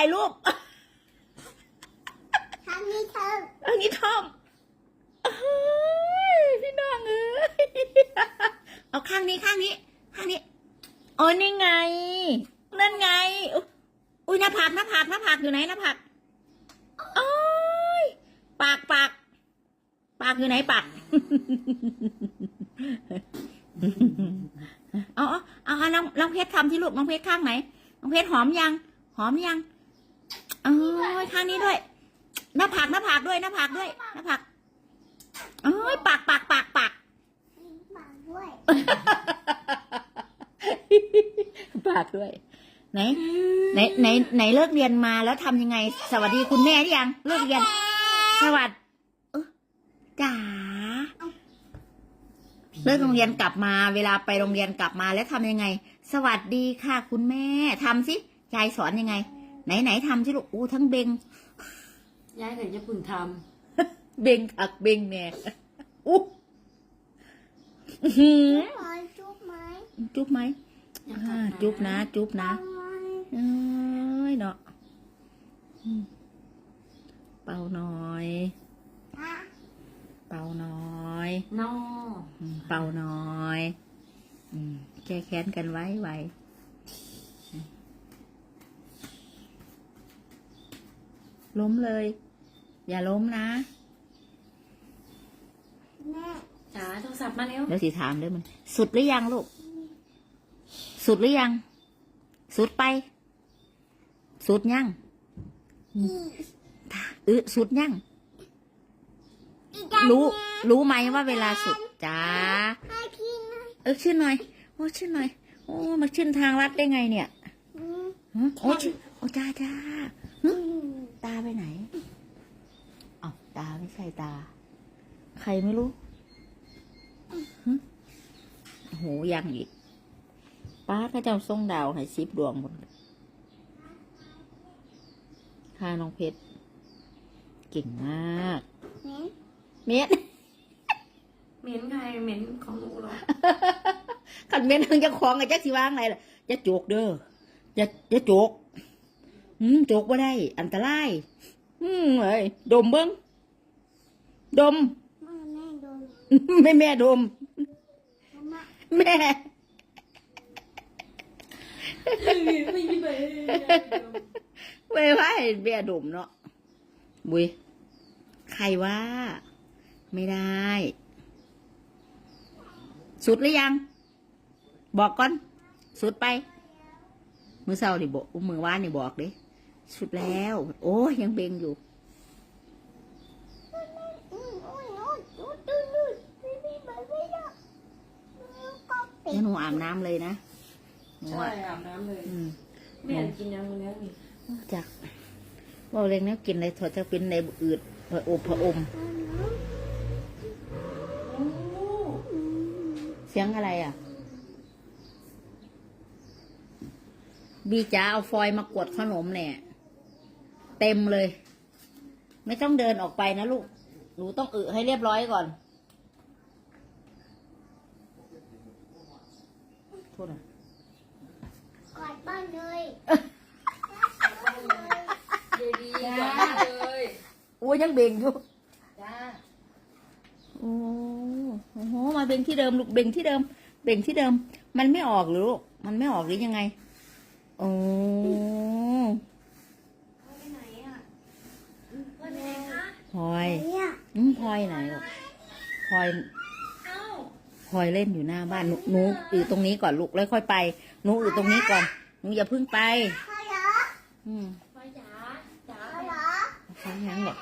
ถ่ายรูปทำนี่เธออันนี้ทอมเอ้ยพี่น้องเอ้ยเอาข้างนี้ข้างนี้ข้างนี้อ๋อนี่ไง นั่นไงอุ๊ยอุ้ยหน้าผากหน้าผากหน้าผากอยู่ไหนหน้าผากโอ้ยปากปากปากอยู่ไหนปากเอาเอาเอาเอาน้องน้องเพชรทำที่ลูกน้องเพชรข้างไหนน้องเพชรหอมยัง หอมยัง โอ้ยข้างนี้ด้วย หน้าผากหน้าผากด้วยหน้าผากด้วยหน้าผากโอ้ยปากปากปากปากมีปากด้วยปากด้วย ไหนไหนไหนไหนเลิกเรียนมาแล้วทำยังไง สวัสดีคุณแม่หรือยังเลิกเรียน สวัสดีเออจ๋าเลิกโรงเรียนกลับมา เวลาไปโรงเรียนกลับมาแล้วทำยังไง สวัสดีค่ะ คุณแม่ทำสิยายสอนยังไง ไหนไหนทำสิลูกอู้ทั้งเบงย้ายแต่ญี่ปุ่นทเบงอักเบงแม่อู้อื้อหือขอจุ๊บไหมจุ๊บไหมำยังอ่าทำจุ๊บนะ จุ๊บนะเอามันเอ้ยเนาะอืมเป่าหน่อยอะเป่าหน่อยนออืมเป่าหน่อย อืมแก้แค้นกันไว้ไว้อืม ล้มเลย อย่าล้มนะแม่จ๋าโทรศัพท์มาเร็วเดี๋ยวสิถามเด้อมัน สุดหรือยังลูก สุดหรือยัง สุดไป สุดยังอีเออสุดยังอีกอันรู้เนี่ยรู้ไหมว่าเวลาสุดจ้าให้พี่หน่อยเออชื่อหน่อยโอ้ชื่อหน่อยโอ้มาชื่อทางลัดได้ไงเนี่ยอืมฮะโอ้ชื่อโอ้จ้าจ้า อืม ตาไปไหนเอ้า ตาไม่ใช่ตา ใครไม่รู้หึโอ้โหยังอีก ป้าพระเจ้าทรงดาวให้ซิบดวงหมดเลยค่ะน้องเพชร เก่งมากเนี่ยเม็ดเหม็นใครเหม็นของหนูเหรอขันเม็ดมันจะคล้องกับจักสิว่างไรล่ะจะโจกเด้อจะจะโจกอืมโจกว่าได้ อันตราย อืมเอ้ยดมเบิ้ง ดมแม่แม่โดนไม่แม่ดมแม่แม่ไม่มีเบยไม่ว่าแม่ดมเนาะบุยใครว่า ไม่ได้ สุดหรือยัง บอกก่อน สุดไป มือเศร้านี่บอกมือว่านนี่บอกดิสุดแล้ว โอ้ยยังเบงอยู่ อืมอุ้ยอุ้ยอุ้ยอุ้ยอุ้ยพี่พี่ไปไม่ได้อืมก็ปิ งั้ ด น หนูอาบน้ำเลยนะหนูใช่อะอาบน้ำเลยอืมแม่กินยังมื้อนี้นี่จากบอกเลยนะกินอะไรถอดจะเป็นในอืดผะอบผะอม โอ้เสียงอะไรอะ บีจ๋าเอาฟอยล์มากดขนมเนี่ย เต็มเลย ไม่ต้องเดินออกไปนะลูก หนูต้องอึให้เรียบร้อยก่อน โทษนะกอดบ้านเลยเดดีจ้าเลยโอ้ยยังเบ่งอยู่จ้าโอ้โอ้โหมาเบ่งที่เดิมลูกเบ่งที่เดิม เบ่งที่เดิม มันไม่ออกหรือลูกมันไม่ออกหรือยังไงโอ้ไปไหนอะไปไหนคะพลอยเนี่ยอืมพลอยไหนลูกพลอยเอ้า พลอยเล่นอยู่หน้าบ้านหนูหนูอยู่ตรงนี้ก่อนลูกแล้วค่อยไปหนูอยู่ตรงนี้ก่อนหนูอย่าเพิ่งไปฮัลโหลอืมไปจ๋าจ๋าฮัลโหลฟังยังหรอก